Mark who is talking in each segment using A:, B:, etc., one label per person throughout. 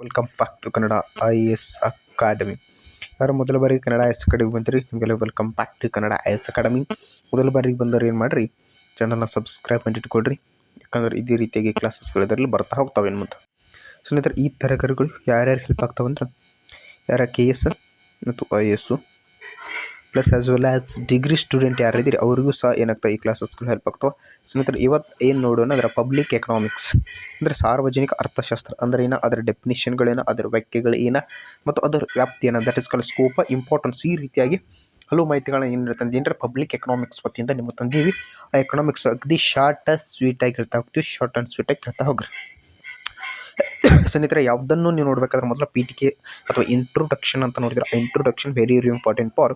A: Welcome back to Kannada I S academy. ಯಾರು ಮೊದಲ ಬಾರಿಗೆ ಕನ್ನಡ ಐ ಎಸ್ ಅಕಾಡೆಮಿ ಬಂದಿರಿ ನಿಮಗೆಲ್ಲ welcome back to Kannada I S academy. ಮೊದಲ ಬಾರಿಗೆ ಬಂದವ್ರು ಏನು ಮಾಡಿರಿ ಚಾನಲ್ನ ಸಬ್ಸ್ಕ್ರೈಬ್ ಮಾಡಿ ಇಟ್ಕೊಳ್ರಿ. ಯಾಕಂದ್ರೆ ಇದೇ ರೀತಿಯಾಗಿ ಕ್ಲಾಸಸ್ಗಳು ಇದರಲ್ಲಿ ಬರ್ತಾ ಹೋಗ್ತಾವೆ ಏನು ಮುಂದೆ. ಸ್ನೇಹಿತರೆ, ಈ ತರಗತಿಗಳು ಯಾರ್ಯಾರು ಹೆಲ್ಪ್ ಆಗ್ತಾವಂದ್ರೆ ಯಾರ ಕೆ ಎಸ್ ಮತ್ತು I S plus as well as degree student ಯಾರಿದ್ದೀರಿ, ಅವರಿಗೂ ಸಹ ಏನಾಗ್ತವೆ ಈ ಕ್ಲಾಸಸ್ಗಳು ಹೆಲ್ಪ್ ಆಗ್ತವೆ. ಸ್ನೇಹಿತರೆ ಇವತ್ತು ಏನು ನೋಡೋಣ, ಅದರ ಪಬ್ಲಿಕ್ ಎಕನಾಮಿಕ್ಸ್ ಅಂದರೆ ಸಾರ್ವಜನಿಕ ಅರ್ಥಶಾಸ್ತ್ರ, ಅಂದ್ರೆ ಏನು, ಅದರ ಡೆಫಿನಿಷನ್ಗಳೇನು ಅದರ ವ್ಯಾಖ್ಯೆಗಳು ಏನು, ಮತ್ತು ಅದರ ವ್ಯಾಪ್ತಿ ಏನು ದಟ್ ಇಸ್ ಕಲ್ ಸ್ಕೋಪ ಇಂಪಾರ್ಟೆನ್ಸ್ ಈ ರೀತಿಯಾಗಿ ಹಲವು ಮಾಹಿತಿಗಳನ್ನ ಏನು ತಂದಿ ಅಂದರೆ ಪಬ್ಲಿಕ್ ಎಕನಾಮಿಕ್ಸ್ ವತಿಯಿಂದ ನಿಮಗೆ ತಂದೀವಿ ಆ ಎಕನಾಮಿಕ್ಸ್ ಅಗದಿ ಶಾರ್ಟ್ ಸ್ವೀಟಾಗಿ ಹೇಳ್ತಾ ಹೋಗ್ತೀವಿ. ಶಾರ್ಟ್ ಆ್ಯಂಡ್ ಸ್ವೀಟಾಗಿ ಹೇಳ್ತಾ ಹೋಗ್ರಿ. ಸ್ನೇಹಿತರೆ, ಯಾವುದನ್ನು ನೀವು ನೋಡಬೇಕಾದ್ರೆ ಮೊದಲ ಪೀಠಿಕೆ ಅಥವಾ ಇಂಟ್ರೊಡಕ್ಷನ್ ಅಂತ ನೋಡಿದ್ರೆ, ಆ introduction very very important for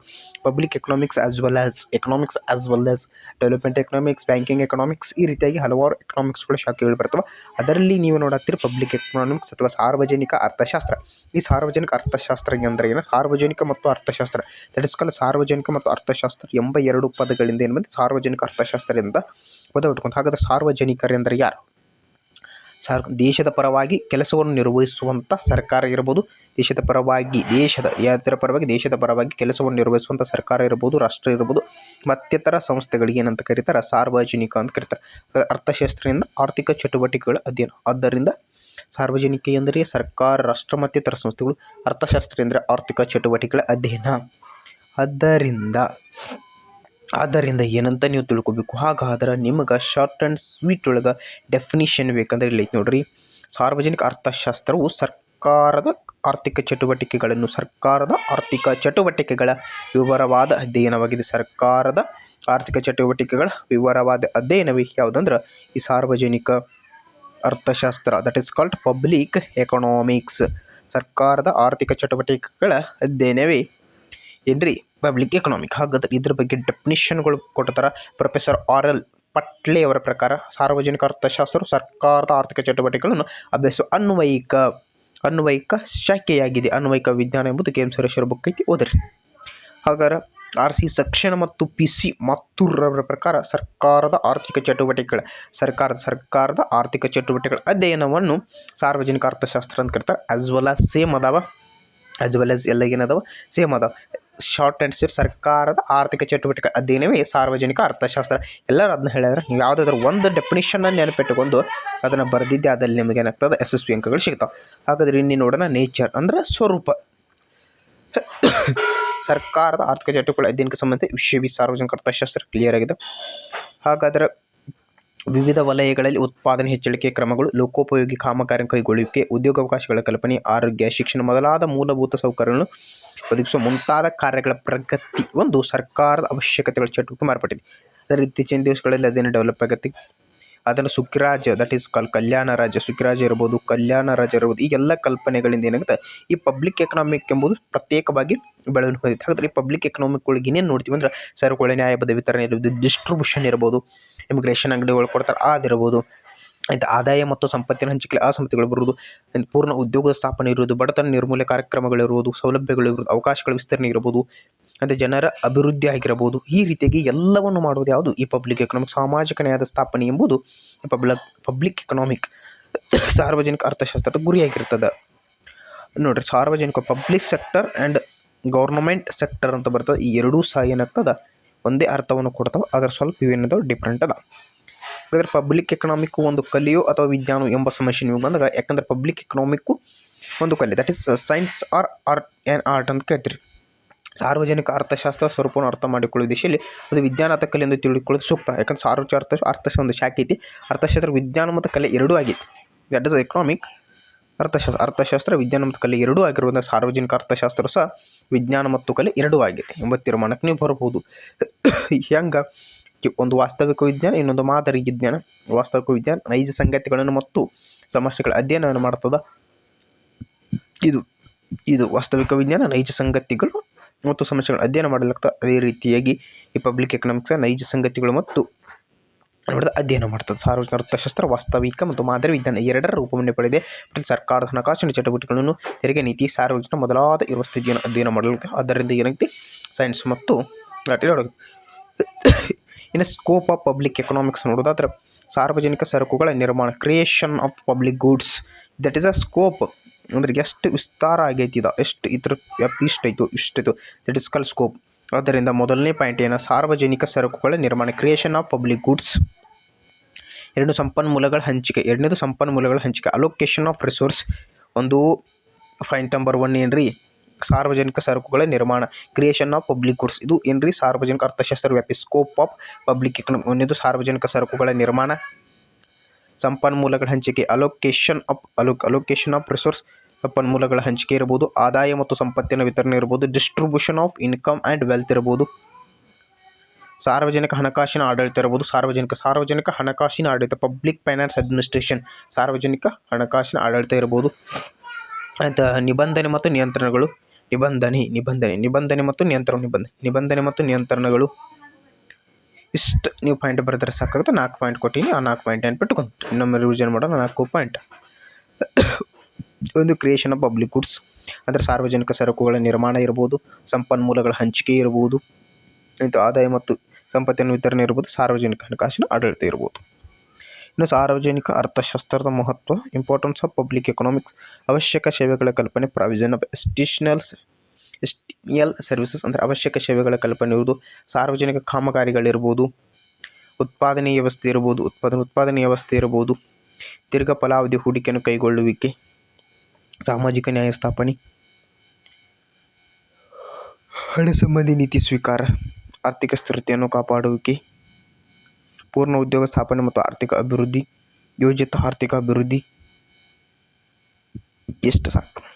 A: public economics as well as economics as well as development economics banking economics ಈ ರೀತಿಯಾಗಿ ಹಲವಾರು ಎಕನಾಮಿಕ್ಸ್ಗಳು ಶಾಖೆಗಳು ಬರ್ತವೆ. ಅದರಲ್ಲಿ ನೀವು ನೋಡತ್ತೀರಿ ಪಬ್ಲಿಕ್ ಎಕನಾಮಿಕ್ಸ್ ಅಥವಾ ಸಾರ್ವಜನಿಕ ಅರ್ಥಶಾಸ್ತ್ರ. ಈ ಸಾರ್ವಜನಿಕ ಅರ್ಥಶಾಸ್ತ್ರ ಅಂದರೆ ಏನು? ಸಾರ್ವಜನಿಕ ಮತ್ತು ಅರ್ಥಶಾಸ್ತ್ರ. ದಟ್ ಇಸ್ ಸಾರ್ವಜನಿಕ ಮತ್ತು ಅರ್ಥಶಾಸ್ತ್ರ ಎಂಬ ಎರಡು ಪದಗಳಿಂದ ಏನು ಬಂದು ಸಾರ್ವಜನಿಕ ಅರ್ಥಶಾಸ್ತ್ರದಿಂದ ಪದ ಇಟ್ಕೊಂಡು ಹಾಗಾದ್ರೆ ಸಾರ್ವಜನಿಕರೆಂದರೆ ಯಾರು? ಸಾರ್, ದೇಶದ ಪರವಾಗಿ ಕೆಲಸವನ್ನು ನಿರ್ವಹಿಸುವಂಥ ಸರ್ಕಾರ ಇರ್ಬೋದು, ದೇಶದ ಪರವಾಗಿ, ದೇಶದ ಯಾತರ ಪರವಾಗಿ ದೇಶದ ಪರವಾಗಿ ಕೆಲಸವನ್ನು ನಿರ್ವಹಿಸುವಂಥ ಸರ್ಕಾರ ಇರ್ಬೋದು, ರಾಷ್ಟ್ರ ಇರ್ಬೋದು, ಮತ್ತಿತರ ಸಂಸ್ಥೆಗಳಿಗೆ ಏನಂತ ಕರೀತಾರೆ, ಸಾರ್ವಜನಿಕ ಅಂತ ಕರೀತಾರೆ. ಅರ್ಥಶಾಸ್ತ್ರದಿಂದ ಆರ್ಥಿಕ ಚಟುವಟಿಕೆಗಳ ಅಧ್ಯಯನ. ಆದ್ದರಿಂದ ಸಾರ್ವಜನಿಕ ಎಂದರೆ ಸರ್ಕಾರ, ರಾಷ್ಟ್ರ ಮತ್ತಿತರ ಸಂಸ್ಥೆಗಳು. ಅರ್ಥಶಾಸ್ತ್ರ ಎಂದರೆ ಆರ್ಥಿಕ ಚಟುವಟಿಕೆಗಳ ಅಧ್ಯಯನ. ಆದ್ದರಿಂದ ಆದ್ದರಿಂದ ಏನಂತ ನೀವು ತಿಳ್ಕೊಬೇಕು? ಹಾಗಾದ್ರೆ ನಿಮಗೆ ಶಾರ್ಟ್ ಆ್ಯಂಡ್ ಸ್ವೀಟ್ ಒಳಗೆ ಡೆಫಿನಿಷನ್ ಬೇಕಂದ್ರೆ ಇಲ್ಲಿ ಐತೆ ನೋಡ್ರಿ. ಸಾರ್ವಜನಿಕ ಅರ್ಥಶಾಸ್ತ್ರವು ಸರ್ಕಾರದ ಆರ್ಥಿಕ ಚಟುವಟಿಕೆಗಳನ್ನು, ಸರ್ಕಾರದ ಆರ್ಥಿಕ ಚಟುವಟಿಕೆಗಳ ವಿವರವಾದ ಅಧ್ಯಯನವಾಗಿದೆ. ಸರ್ಕಾರದ ಆರ್ಥಿಕ ಚಟುವಟಿಕೆಗಳ ವಿವರವಾದ ಅಧ್ಯಯನವೇ ಯಾವುದಂದ್ರೆ? ಈ ಸಾರ್ವಜನಿಕ ಅರ್ಥಶಾಸ್ತ್ರ that is called public economics ಸರ್ಕಾರದ ಆರ್ಥಿಕ ಚಟುವಟಿಕೆಗಳ ಅಧ್ಯಯನವೇ ಏನ್ರಿ? ಪಬ್ಲಿಕ್ ಎಕನಾಮಿಕ್ ಹಾಗಾದ್ರೆ ಇದ್ರ ಬಗ್ಗೆ ಡೆಫಿನಿಷನ್ಗಳು ಕೊಡ್ತಾರೆ ಪ್ರೊಫೆಸರ್ ಆರ್ ಎಲ್ ಪಟ್ಲೆ ಅವರ ಪ್ರಕಾರ ಸಾರ್ವಜನಿಕ ಅರ್ಥಶಾಸ್ತ್ರವು ಸರ್ಕಾರದ ಆರ್ಥಿಕ ಚಟುವಟಿಕೆಗಳನ್ನು ಅಭ್ಯಾಸ ಅನ್ವಯಿಕ ಅನ್ವಯಿಕ ಶಾಖೆಯಾಗಿದೆ. ಅನ್ವಯಿಕ ವಿಜ್ಞಾನ ಎಂಬುದು ಕೆ ಎಂ ಸುರೇಶ್ವರ ಬುಕ್ ಐತಿ, ಓದ್ರಿ. ಹಾಗಾದ್ರೆ ಆರ್ ಸಿ ಸಕ್ಷಣ ಮತ್ತು ಪಿ ಸಿ ಮತ್ತೂರವರ ಪ್ರಕಾರ ಸರ್ಕಾರದ ಆರ್ಥಿಕ ಚಟುವಟಿಕೆಗಳ, ಸರ್ಕಾರದ ಸರ್ಕಾರದ ಆರ್ಥಿಕ ಚಟುವಟಿಕೆಗಳ ಅಧ್ಯಯನವನ್ನು ಸಾರ್ವಜನಿಕ ಅರ್ಥಶಾಸ್ತ್ರ ಅಂತ ಕರೀತಾರೆ. ಆಸ್ ವೆಲ್ ಆಸ್ ಸೇಮ್ ಅದಾವ. ಆಸ್ ವೆಲ್ ಆಸ್ ಎಲ್ಲ ಏನದಾವ? ಸೇಮ್ ಅದಾವ. ಶಾರ್ಟ್ ಆ್ಯಂಡ್ ಸ್ವೀಟ್ ಸರ್ಕಾರದ ಆರ್ಥಿಕ ಚಟುವಟಿಕೆ ಅಧ್ಯಯನವೇ ಸಾರ್ವಜನಿಕ ಅರ್ಥಶಾಸ್ತ್ರ. ಎಲ್ಲರೂ ಅದನ್ನ ಹೇಳಿದ್ರೆ ನೀವು ಯಾವುದಾದ್ರೂ ಒಂದು ಡೆಫಿನಿಷನ್ನ ನೆನಪಿಟ್ಟುಕೊಂಡು ಅದನ್ನು ಬರೆದಿದ್ದೆ ಅದಲ್ಲಿ ನಿಮಗೆ ಏನಾಗ್ತದೆ? ಪಿ ಅಂಕಗಳು ಸಿಗ್ತಾವೆ. ಹಾಗಾದ್ರೆ ಇಲ್ಲಿ ನೋಡೋಣ ನೇಚರ್ ಅಂದ್ರೆ ಸ್ವರೂಪ. ಸರ್ಕಾರದ ಆರ್ಥಿಕ ಚಟುವಟಿಕೆಗಳ ಅಧ್ಯಯನಕ್ಕೆ ಸಂಬಂಧ ವಿಷಯ ವಿ ಸಾರ್ವಜನಿಕ ಅರ್ಥಶಾಸ್ತ್ರ ಕ್ಲಿಯರ್ ಆಗಿದೆ. ಹಾಗಾದ್ರೆ ವಿವಿಧ ವಲಯಗಳಲ್ಲಿ ಉತ್ಪಾದನೆ ಹೆಚ್ಚಳಿಕೆ ಕ್ರಮಗಳು, ಲೋಕೋಪಯೋಗಿ ಕಾಮಗಾರಿ ಕೈಗೊಳ್ಳುವಿಕೆ, ಉದ್ಯೋಗಾವಕಾಶಗಳ ಕಲ್ಪನೆ, ಆರೋಗ್ಯ, ಶಿಕ್ಷಣ ಮೊದಲಾದ ಮೂಲಭೂತ ಸೌಕರ್ಯಗಳನ್ನು ಒದಗಿಸುವ ಮುಂತಾದ ಕಾರ್ಯಗಳ ಪ್ರಗತಿ ಒಂದು ಸರ್ಕಾರದ ಅವಶ್ಯಕತೆಗಳ ಚಟುವಟಿಕೆ ಮಾರ್ಪಟ್ಟಿದೆ. ಅದರ ಇತ್ತೀಚಿನ ದಿವಸಗಳಲ್ಲಿ ಅದೇನು ಡೆವಲಪ್ ಆಗತ್ತೆ. ಅದನ್ನು ಸುಖರಾಜ್ಯ ದಟ್ ಈಸ್ ಕಾಲ್ ಕಲ್ಯಾಣ ರಾಜ್ಯ ಸುಖರಾಜ್ ಇರ್ಬೋದು, ಕಲ್ಯಾಣ ರಾಜ್ಯ ಇರ್ಬೋದು, ಈ ಎಲ್ಲ ಕಲ್ಪನೆಗಳಿಂದ ಏನಾಗುತ್ತೆ? ಈ ಪಬ್ಲಿಕ್ ಎಕನಾಮಿಕ್ ಎಂಬುದು ಪ್ರತ್ಯೇಕವಾಗಿ ಬೆಳವಣಿಗೆ ಹಾಗಾದ್ರೆ ಈ ಪಬ್ಲಿಕ್ ಎಕನಾಮಿಕ್ ಒಳಗೆ ಏನೇನು ನೋಡ್ತೀವಿ ಅಂದ್ರೆ ಸರಕುಗಳ ನ್ಯಾಯಬದ್ಧ ವಿತರಣೆ ಇರ್ಬೋದು ಡಿಸ್ಟ್ರಿಬ್ಯೂಷನ್ ಇರ್ಬೋದು ಇಮಿಗ್ರೇಷನ್ ಅಂಗಡಿಗಳು ಕೊಡ್ತಾರೆ. ಅದಿರ್ಬೋದು, ಆಯ್ತು? ಆದಾಯ ಮತ್ತು ಸಂಪತ್ತಿನ ಹಂಚಿಕೆ ಅಸಮತೆಗಳು ಬರುವುದು ಪೂರ್ಣ ಉದ್ಯೋಗ ಸ್ಥಾಪನೆ ಇರುವುದು, ಬಡತನ ನಿರ್ಮೂಲನೆ ಕಾರ್ಯಕ್ರಮಗಳಿರುವುದು ಸೌಲಭ್ಯಗಳು ಇರುವುದು, ಅವಕಾಶಗಳ ವಿಸ್ತರಣೆ ಇರಬಹುದು ಮತ್ತು ಜನರ ಅಭಿವೃದ್ಧಿ ಆಗಿರಬಹುದು. ಈ ರೀತಿಯಾಗಿ ಎಲ್ಲವನ್ನು ಮಾಡುವುದು ಯಾವುದು? ಈ ಪಬ್ಲಿಕ್ ಎಕನಾಮಿಕ್ ಸಾಮಾಜಿಕ ನ್ಯಾಯದ ಸ್ಥಾಪನೆ ಎಂಬುದು ಪಬ್ಲಿಕ್ ಪಬ್ಲಿಕ್ ಎಕನಾಮಿಕ್ ಸಾರ್ವಜನಿಕ ಅರ್ಥಶಾಸ್ತ್ರದ ಗುರಿಯಾಗಿರ್ತದೆ. ನೋಡ್ರಿ, ಸಾರ್ವಜನಿಕ public sector and government sector ಅಂತ ಬರ್ತದೆ. ಈ ಎರಡೂ ಸಹ ಏನಾಗ್ತದೆ ಒಂದೇ ಅರ್ಥವನ್ನು ಕೊಡ್ತಾವೆ ಅದರ ಸ್ವಲ್ಪ ಇವೇನದ ಡಿಫ್ರೆಂಟ್ ಅದ ಯಾಕಂದ್ರೆ ಪಬ್ಲಿಕ್ ಎಕನಾಮಿಕ್ ಒಂದು ಕಲಿಯೋ ಅಥವಾ ವಿಜ್ಞಾನ ಎಂಬ ಸಮಸ್ಯೆ ನೀವು ಬಂದಾಗ, ಯಾಕಂದ್ರೆ ಪಬ್ಲಿಕ್ ಎಕನಾಮಿಕ್ಕು ಒಂದು ಕಲೆ. That is science or art and art ಅಂತ ಕೇಳ್ತೀರಿ. ಸಾರ್ವಜನಿಕ ಅರ್ಥಶಾಸ್ತ್ರ ಸ್ವರೂಪವನ್ನು ಅರ್ಥ ಮಾಡಿಕೊಳ್ಳುವ ದಿಶೆಯಲ್ಲಿ ಅದು ವಿಜ್ಞಾನ ಅಥವಾ ಕಲೆ ಎಂದು ತಿಳಿದುಕೊಳ್ಳೋದು ಸೂಕ್ತ. ಯಾಕಂದ್ರೆ ಸಾರ್ವಜನಿಕ ಅರ್ಥ ಅರ್ಥಶಾಸ್ತ್ರ ಒಂದು ಶಾಖೆ ಐತಿ. ಅರ್ಥಶಾಸ್ತ್ರ, ವಿಜ್ಞಾನ ಮತ್ತು ಕಲೆ ಎರಡೂ ಆಗೈತಿ ದಟ್ ಇಸ್ ಎಕನಾಮಿಕ್ ಅರ್ಥಶಾಸ್ತ್ರ ಅರ್ಥಶಾಸ್ತ್ರ ವಿಜ್ಞಾನ ಮತ್ತು ಕಲೆ ಎರಡೂ ಆಗಿರುವುದರಿಂದ ಸಾರ್ವಜನಿಕ ಅರ್ಥಶಾಸ್ತ್ರ ಸಹ ವಿಜ್ಞಾನ ಮತ್ತು ಕಲೆ ಎರಡೂ ಆಗಿದೆ ಎಂಬ ತೀರ್ಮಾನಕ್ಕೆ ನೀವು ಬರಬಹುದು. ಹೆಂಗೆ? ಒಂದು ವಾಸ್ತವಿಕ ವಿಜ್ಞಾನ, ಇನ್ನೊಂದು ಮಾದರಿ ವಿಜ್ಞಾನ. ವಾಸ್ತವಿಕ ವಿಜ್ಞಾನ ನೈಜ ಸಂಗತಿಗಳನ್ನು ಮತ್ತು ಸಮಸ್ಯೆಗಳ ಅಧ್ಯಯನವನ್ನು ಮಾಡ್ತದ. ಇದು ಇದು ವಾಸ್ತವಿಕ ವಿಜ್ಞಾನ, ನೈಜ ಸಂಗತಿಗಳು ಮತ್ತು ಸಮಸ್ಯೆಗಳ ಅಧ್ಯಯನ ಮಾಡಲಾಗ್ತದೆ. ಅದೇ ರೀತಿಯಾಗಿ ಈ ಪಬ್ಲಿಕ್ ಎಕನಾಮಿಕ್ಸ್ ನೈಜ ಸಂಗತಿಗಳು ಮತ್ತು ನೋಡಿದ ಅಧ್ಯಯನ ಮಾಡ್ತದೆ. ಸಾರ್ವಜನಿಕ ಅರ್ಥಶಾಸ್ತ್ರ, ವಾಸ್ತವಿಕ ಮತ್ತು ಮಾದರಿ ವಿಜ್ಞಾನ ಎರಡರ ರೂಪವನ್ನು ಪಡೆದಿದೆ ಸರ್ಕಾರದ ಹಣಕಾಸಿನ ಚಟುವಟಿಕೆಗಳನ್ನು ತೆರಿಗೆ ನೀತಿ, ಸಾರ್ವಜನಿಕ ಮೊದಲಾದ ಇರುವ ಸ್ಥಿತಿಯನ್ನು ಅಧ್ಯಯನ ಮಾಡಲು ಆದ್ದರಿಂದ ಏನಾಗುತ್ತೆ ಸೈನ್ಸ್ ಮತ್ತು ಇನ್ನು ಸ್ಕೋಪ್ ಆಫ್ ಪಬ್ಲಿಕ್ ಎಕನಾಮಿಕ್ಸ್ ನೋಡೋದಾದ್ರೆ ಸಾರ್ವಜನಿಕ ಸರಕುಗಳ ನಿರ್ಮಾಣ, creation of public goods. That is a scope. ಅಂದ್ರೆ ಎಷ್ಟು ವಿಸ್ತಾರ ಆಗೈತಿ ಇದು ಎಷ್ಟು ಇದ್ರ ವ್ಯಾಪ್ತಿ ಇಷ್ಟೈತು ಇಷ್ಟೈತು ದಟ್ ಇಸ್ ಕಲ್ ಸ್ಕೋಪ್. ಆದ್ದರಿಂದ ಮೊದಲನೇ ಪಾಯಿಂಟ್ ಏನು ಸಾರ್ವಜನಿಕ ಸರಕುಗಳ ನಿರ್ಮಾಣ ಕ್ರಿಯೇಷನ್ ಆಫ್ ಪಬ್ಲಿಕ್ ಗೂಡ್ಸ್ ಎರಡು ಸಂಪನ್ಮೂಲಗಳ ಹಂಚಿಕೆ, ಎರಡನೇದು ಸಂಪನ್ಮೂಲಗಳ ಹಂಚಿಕೆ ಅಲೋಕೇಶನ್ ಆಫ್ ರಿಸೋರ್ಸ್ ಒಂದು ಪಾಯಿಂಟ್ ನಂಬರ್ ಒನ್ ಏನ್ರಿ? ಸಾರ್ವಜನಿಕ ಸರಕುಗಳ ನಿರ್ಮಾಣ ಕ್ರಿಯೇಷನ್ ಆಫ್ ಪಬ್ಲಿಕ್ ಗುಡ್ಸ್ ಇದು ಏನ್ರಿ? ಸಾರ್ವಜನಿಕ ಅರ್ಥಶಾಸ್ತ್ರ ವ್ಯಾಪಿ ಸ್ಕೋಪ್ ಆಫ್ ಪಬ್ಲಿಕ್ ಎಕನಮಿ ಒಂದೇದು ಸಾರ್ವಜನಿಕ ಸರಕುಗಳ ನಿರ್ಮಾಣ. ಸಂಪನ್ಮೂಲಗಳ ಹಂಚಿಕೆ allocation of allo allocation of resource ಸಂಪನ್ಮೂಲಗಳ ಹಂಚಿಕೆ ಇರ್ಬೋದು, ಆದಾಯ ಮತ್ತು ಸಂಪತ್ತಿನ ವಿತರಣೆ ಇರ್ಬೋದು distribution of income and wealth ಇರ್ಬೋದು. ಸಾರ್ವಜನಿಕ ಹಣಕಾಸಿನ ಆಡಳಿತ ಇರ್ಬೋದು, ಸಾರ್ವಜನಿಕ ಸಾರ್ವಜನಿಕ ಹಣಕಾಸಿನ ಆಡಳಿತ ಪಬ್ಲಿಕ್ ಫೈನಾನ್ಸ್ ಅಡ್ಮಿನಿಸ್ಟ್ರೇಷನ್ ಸಾರ್ವಜನಿಕ ಹಣಕಾಸಿನ ಆಡಳಿತ ಇರ್ಬೋದು. ಅಂತ ನಿಬಂಧನೆ ಮತ್ತು ನಿಯಂತ್ರಣಗಳು, ನಿಬಂಧನೆ ನಿಬಂಧನೆ ನಿಬಂಧನೆ ಮತ್ತು ನಿಯಂತ್ರಣ, ನಿಬಂಧನೆ ನಿಬಂಧನೆ ಮತ್ತು ನಿಯಂತ್ರಣಗಳು. ಇಷ್ಟು ನೀವು ಪಾಯಿಂಟ್ ಬರೆದ್ರೆ ಸಾಕಾಗುತ್ತೆ. ನಾಲ್ಕು ಪಾಯಿಂಟ್ ಕೊಟ್ಟಿನಿ, ಆ ನಾಲ್ಕು ಪಾಯಿಂಟ್ ನೆನ್ಪಿಟ್ಕೊಂಡು ಇನ್ನೊಮ್ಮೆ ರಿವಿಷನ್ ಮಾಡೋಣ, ನಾಲ್ಕು ಪಾಯಿಂಟ್ ಒಂದು ಕ್ರಿಯೇಷನ್ ಆಫ್ ಪಬ್ಲಿಕ್ ಗುಡ್ಸ್ ಅಂದರೆ ಸಾರ್ವಜನಿಕ ಸರಕುಗಳ ನಿರ್ಮಾಣ ಇರ್ಬೋದು, ಸಂಪನ್ಮೂಲಗಳ ಹಂಚಿಕೆ ಇರ್ಬೋದು ಇಂಥ ಆದಾಯ ಮತ್ತು ಸಂಪತ್ತಿನ ವಿತರಣೆ ಇರ್ಬೋದು, ಸಾರ್ವಜನಿಕ ಹಣಕಾಸಿನ ಆಡಳಿತ ಇರ್ಬೋದು. ಇನ್ನು ಸಾರ್ವಜನಿಕ ಅರ್ಥಶಾಸ್ತ್ರದ ಮಹತ್ವ ಇಂಪಾರ್ಟೆನ್ಸ್ ಆಫ್ ಪಬ್ಲಿಕ್ ಎಕನಾಮಿಕ್ಸ್ ಅವಶ್ಯಕ ಸೇವೆಗಳ ಕಲ್ಪನೆ provision of essentials essential services ಅಂದರೆ ಅವಶ್ಯಕ ಸೇವೆಗಳ ಕಲ್ಪನೆ ಇರುವುದು, ಸಾರ್ವಜನಿಕ ಕಾಮಗಾರಿಗಳಿರ್ಬೋದು ಉತ್ಪಾದನೆ ವ್ಯವಸ್ಥೆ ಇರ್ಬೋದು ಉತ್ಪಾದನೆ ಉತ್ಪಾದನೆ ವ್ಯವಸ್ಥೆ ಇರ್ಬೋದು, ದೀರ್ಘ ಫಲಾವಧಿ ಹೂಡಿಕೆಯನ್ನು ಕೈಗೊಳ್ಳುವಿಕೆ ಸಾಮಾಜಿಕ ನ್ಯಾಯ ಸ್ಥಾಪನೆ ಹಣ ಸಂಬಂಧಿ ನೀತಿ ಸ್ವೀಕಾರ ಆರ್ಥಿಕ ಸ್ಥಿರತೆಯನ್ನು ಕಾಪಾಡುವಿಕೆ ಪೂರ್ಣ ಉದ್ಯೋಗ ಸ್ಥಾಪನೆ ಮತ್ತು ಆರ್ಥಿಕ ಅಭಿವೃದ್ಧಿ ಯೋಜಿತ ಆರ್ಥಿಕ ಅಭಿವೃದ್ಧಿ ಎಷ್ಟು ಸಾಕು